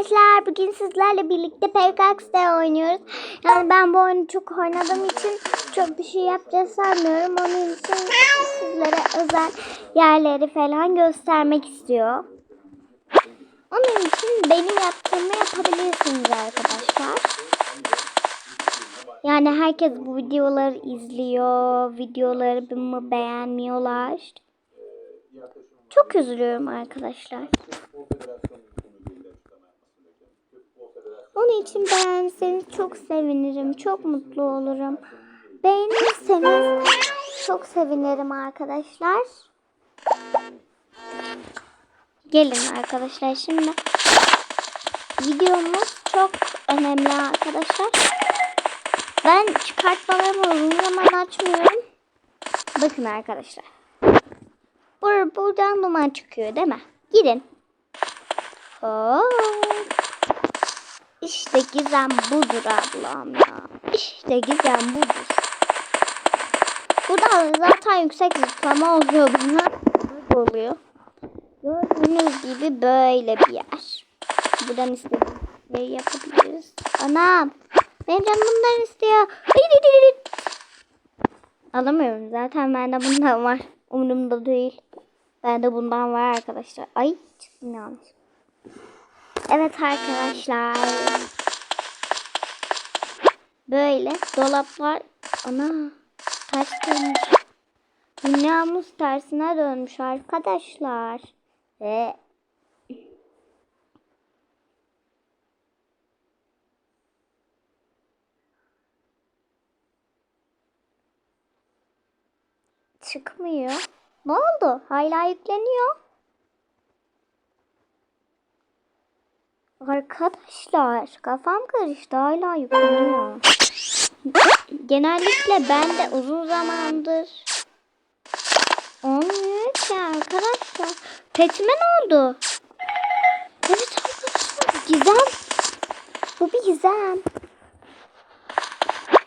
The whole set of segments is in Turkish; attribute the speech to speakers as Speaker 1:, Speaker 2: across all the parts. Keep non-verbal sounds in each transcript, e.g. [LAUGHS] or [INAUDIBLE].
Speaker 1: arkadaşlar. Bugün sizlerle birlikte PKX'de oynuyoruz. Yani ben bu oyunu çok oynadığım için çok bir şey yapacağız sanmıyorum. Onun için sizlere özel yerleri falan göstermek istiyor. Onun için benim yaptığımı yapabilirsiniz arkadaşlar. Yani herkes bu videoları izliyor. Videolarımı beğenmiyorlar. Çok üzülüyorum arkadaşlar. Onun için beğenseniz çok sevinirim. Çok mutlu olurum. Beğenirseniz çok sevinirim arkadaşlar. Gelin arkadaşlar şimdi. Videomuz çok önemli arkadaşlar. Ben çıkartmalarımı uzun zaman açmıyorum. Bakın arkadaşlar. Bur buradan duman çıkıyor değil mi? Gidin. Hop. İşte gizem budur ablam ya. İşte gizem budur. Burada zaten yüksek zıplama oluyor. Böyle oluyor. Gördüğünüz gibi böyle bir yer. Buradan istediğimiz yapabiliriz. Anam. Benim canım bundan istiyor. Alamıyorum zaten bende bundan var. Umurumda değil. Bende bundan var arkadaşlar. Ay çıktım yanlış. Evet arkadaşlar. Böyle dolaplar. Ana ters dönmüş. Dünyamız tersine dönmüş arkadaşlar. Ve çıkmıyor. Ne oldu? Hala yükleniyor. Arkadaşlar kafam karıştı hala yükleniyor. Genellikle ben de uzun zamandır olmuyor ki arkadaşlar. Petime ne oldu? Evet arkadaşlar gizem. Bu bir gizem.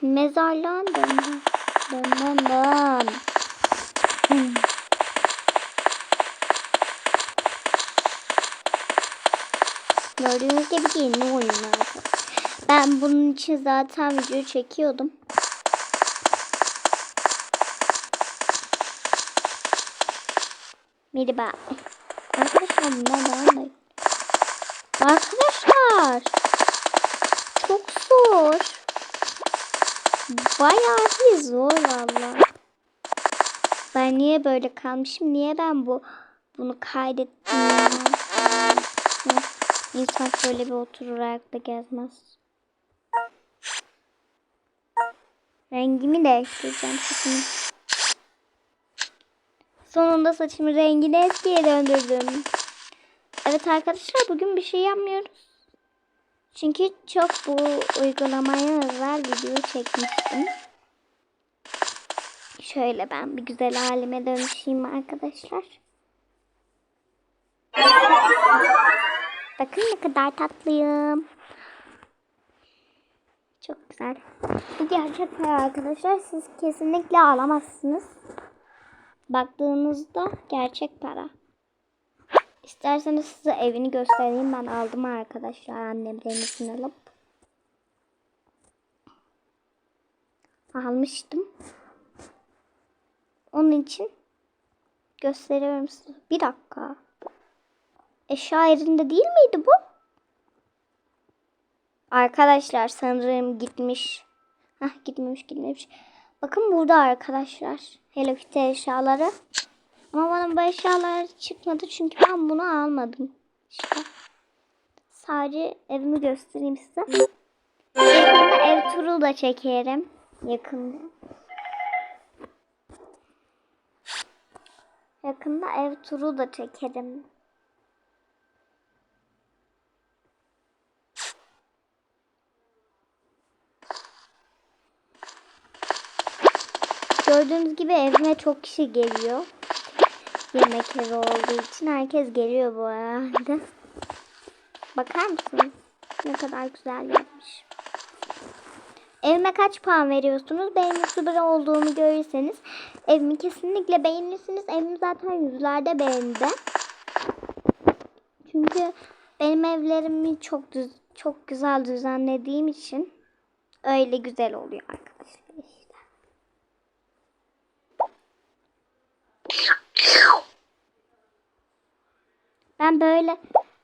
Speaker 1: Mezarlığın dön. Dön dön dön. Hmm. Gördüğünüz gibi yeni oyun. Ben bunun için zaten video çekiyordum. Merhaba. Arkadaşlar bundan. Arkadaşlar. Çok zor. Bayağı bir zor valla. Ben niye böyle kalmışım? Niye ben bu bunu kaydettim? İnsan böyle bir oturur ayakta gezmez. Rengimi değiştireceğim saçımı. Sonunda saçımın rengini eskiye döndürdüm. Evet arkadaşlar bugün bir şey yapmıyoruz. Çünkü çok bu uygulamaya özel video çekmiştim. Şöyle ben bir güzel halime dönüşeyim arkadaşlar. Bakın ne kadar tatlıyım. Çok güzel. Bu gerçek para arkadaşlar. Siz kesinlikle alamazsınız. Baktığınızda gerçek para. İsterseniz size evini göstereyim. Ben aldım arkadaşlar annemlerin alıp. Almıştım. Onun için gösteriyorum size. Bir dakika. Eşya yerinde değil miydi bu? Arkadaşlar sanırım gitmiş. Hah gitmemiş gitmemiş. Bakın burada arkadaşlar. Hello Kitty eşyaları. Ama bana bu eşyalar çıkmadı çünkü ben bunu almadım. İşte. Sadece evimi göstereyim size. Yakında ev turu da çekerim. Yakında. Yakında ev turu da çekerim. Gördüğünüz gibi evime çok kişi geliyor. Yemek evi olduğu için herkes geliyor bu arada. Bakar mısınız? Ne kadar güzel yapmış. Evime kaç puan veriyorsunuz? Benim YouTuber olduğumu görürseniz evimi kesinlikle beğenirsiniz. Evim zaten yüzlerde beğendi. Çünkü benim evlerimi çok düz, çok güzel düzenlediğim için öyle güzel oluyor arkadaşlar işte. Ben böyle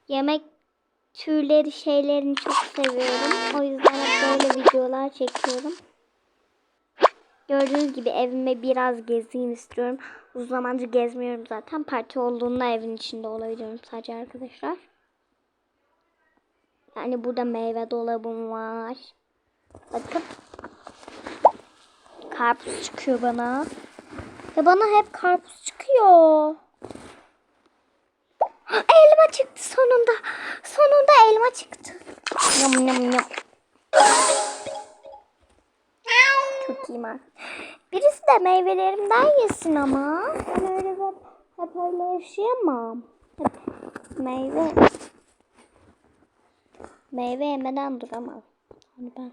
Speaker 1: yemek türleri şeylerini çok seviyorum. O yüzden böyle videolar çekiyorum. Gördüğünüz gibi evime biraz gezeyim istiyorum. Uzun zamandır gezmiyorum zaten. Parti olduğunda evin içinde olabiliyorum sadece arkadaşlar. Yani burada meyve dolabım var. Bakın. Karpuz çıkıyor bana. Ya bana hep karpuz çıkıyor. [GASPS] Elma çıktı sonunda. Sonunda elma çıktı. Yum yum yum. Çok iyi var. Birisi de meyvelerimden yesin ama. Ben öyle hep, hep öyle yaşayamam. Hep meyve meyve yemeden duramam. Hani ben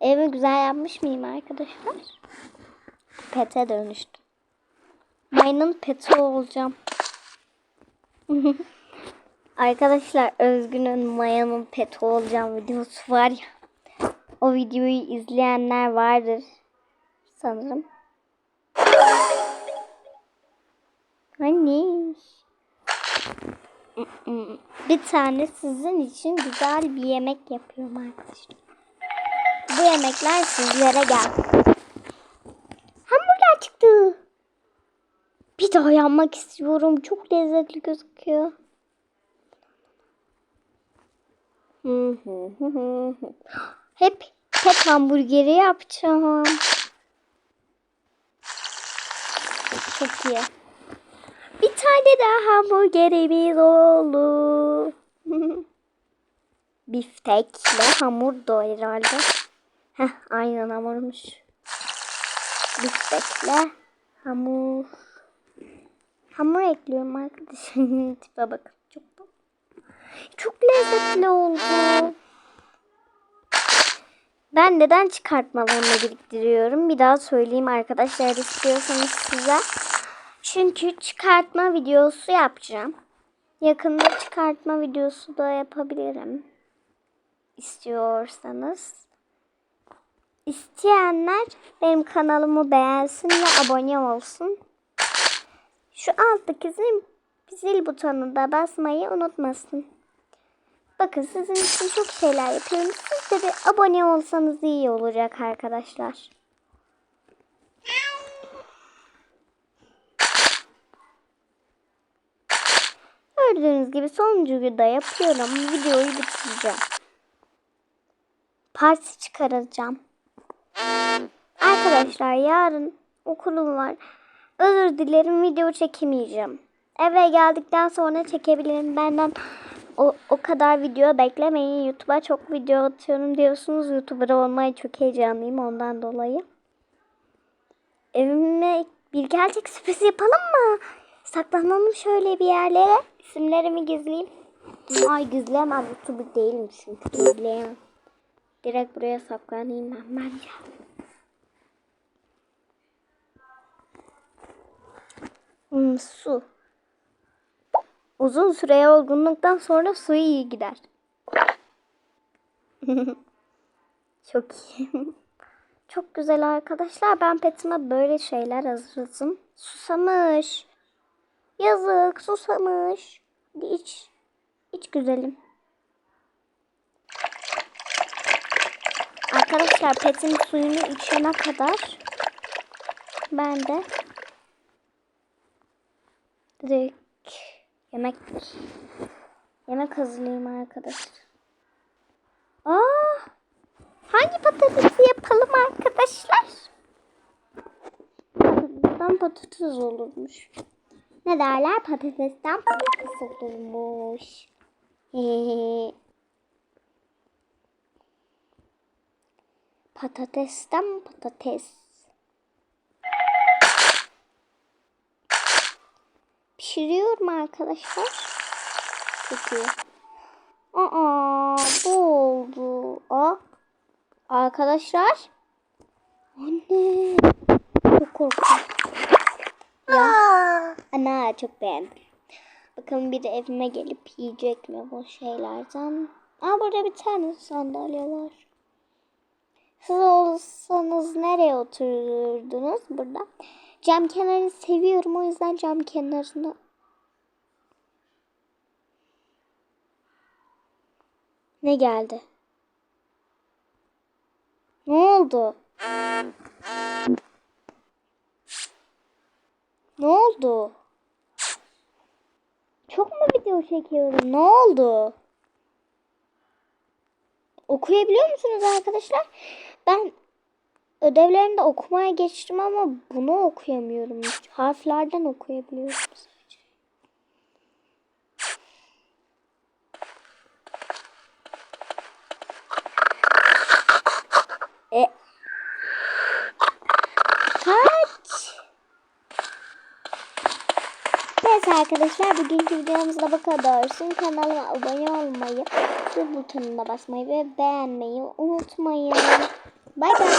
Speaker 1: Evi güzel yapmış mıyım arkadaşlar? Pete dönüştüm. Mayının peti olacağım. [LAUGHS] arkadaşlar Özgün'ün Maya'nın peti olacağım videosu var ya. O videoyu izleyenler vardır sanırım. Anne. Bir tane sizin için güzel bir yemek yapıyorum arkadaşlar. Bu yemekler sizlere gelsin. Hamburger çıktı. Bir daha yapmak istiyorum. Çok lezzetli gözüküyor. [LAUGHS] Hep hep hamburgeri yapacağım. Çok iyi. Bir tane daha hamburgerimiz oldu. [LAUGHS] Biftekle hamur da herhalde. Heh, aynen hamurmuş. Biftekle hamur. Hamur ekliyorum arkadaşlar. [LAUGHS] Tipe bakın. Çok çok lezzetli oldu. Ben neden çıkartmalarımı biriktiriyorum? Bir daha söyleyeyim arkadaşlar istiyorsanız size. Çünkü çıkartma videosu yapacağım. Yakında çıkartma videosu da yapabilirim. İstiyorsanız. İsteyenler benim kanalımı beğensin ve abone olsun. Şu alttaki zil, zil butonuna basmayı unutmasın. Bakın sizin için çok şeyler yapıyorum. Siz de bir abone olsanız iyi olacak arkadaşlar. Gördüğünüz gibi sonuncuyu da yapıyorum. Videoyu bitireceğim. Parti çıkaracağım. Arkadaşlar yarın okulum var. Özür dilerim video çekemeyeceğim. Eve geldikten sonra çekebilirim. Benden o, o kadar video beklemeyin. YouTube'a çok video atıyorum diyorsunuz. YouTuber olmaya çok heyecanlıyım ondan dolayı. Evime bir gerçek sürpriz yapalım mı? Saklanalım şöyle bir yerlere. İsimlerimi gizleyeyim. Ay gizleyemem. YouTuber değilim çünkü. Gizleyemem. Direkt buraya saklanayım ben bence. Hmm, su. Uzun süreye olgunluktan sonra su iyi gider. [LAUGHS] Çok iyi. [LAUGHS] Çok güzel arkadaşlar. Ben petime böyle şeyler hazırladım. Susamış. Yazık susamış. Hadi iç. İç güzelim. Arkadaşlar petin suyunu içene kadar ben de direkt yemek yemek hazırlayayım arkadaşlar. Aa, hangi patatesi yapalım arkadaşlar? Patatesten patates olurmuş. Ne derler? Patatesten patates olurmuş. [LAUGHS] Patatesten patates. Pişiriyorum arkadaşlar. Çok iyi. Aa, bu oldu. Aa. Arkadaşlar. Anne. Çok korktum. Ya. Ana çok beğendim. Bakın bir de evime gelip yiyecek mi bu şeylerden. Aa burada bir tane sandalye var. Siz olsanız nereye otururdunuz burada? Cam kenarını seviyorum o yüzden cam kenarını. Ne geldi? Ne oldu? Ne oldu? Çok mu video çekiyorum? Ne oldu? Okuyabiliyor musunuz arkadaşlar? Ben ödevlerimde okumaya geçtim ama bunu okuyamıyorum. Harflerden okuyabiliyorum sadece. E Kaç? Neyse arkadaşlar bugünkü videomuzda bu kadar olsun. Kanalıma abone olmayı, zil butonuna basmayı ve beğenmeyi unutmayın. Bay bay.